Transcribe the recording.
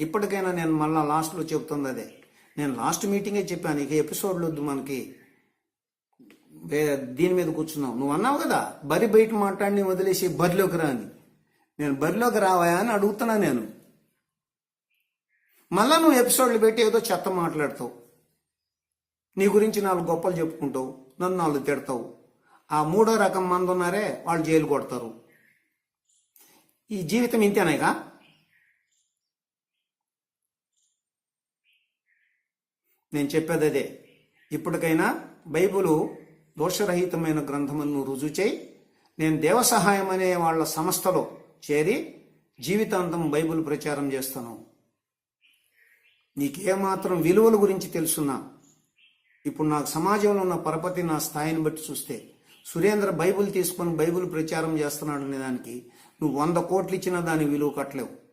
ఇప్పటికైనా నేను మళ్ళా లాస్ట్లో చెప్తుంది అదే. నేను లాస్ట్ మీటింగే చెప్పాను ఇక ఎపిసోడ్లు వద్దు మనకి. వే- దీని మీద కూర్చున్నావు. నువ్వు అన్నావు కదా బరి బయట మాట్లాడిని వదిలేసి బరిలోకి రా అని. నేను బరిలోకి రావాయా అని అడుగుతున్నా నేను. మళ్ళా నువ్వు ఎపిసోడ్లు పెట్టి ఏదో చెత్త మాట్లాడతావు. నీ గురించి నాలుగు గొప్పలు చెప్పుకుంటావు నన్ను నాలుగు తిడతావు. ఆ మూడో రకం మంది ఉన్నారే వాళ్ళు జైలు కొడతారు. ఈ జీవితం ఇంతేనాగా నేను చెప్పేది అదే. ఇప్పటికైనా బైబులు దోషరహితమైన గ్రంథమును రుజువు చేయి. నేను దేవ సహాయం అనే వాళ్ళ సంస్థలో చేరి జీవితాంతం బైబిల్ ప్రచారం చేస్తాను. నీకేమాత్రం విలువల గురించి తెలుసున్నా. ఇప్పుడు నాకు సమాజంలో ఉన్న పరపతి నా స్థాయిని బట్టి చూస్తే సురేంద్ర బైబిల్ తీసుకొని బైబిల్ ప్రచారం చేస్తున్నాడు అనే దానికి నువ్వు వంద కోట్లు ఇచ్చినా దాని విలువ కట్టలేవు.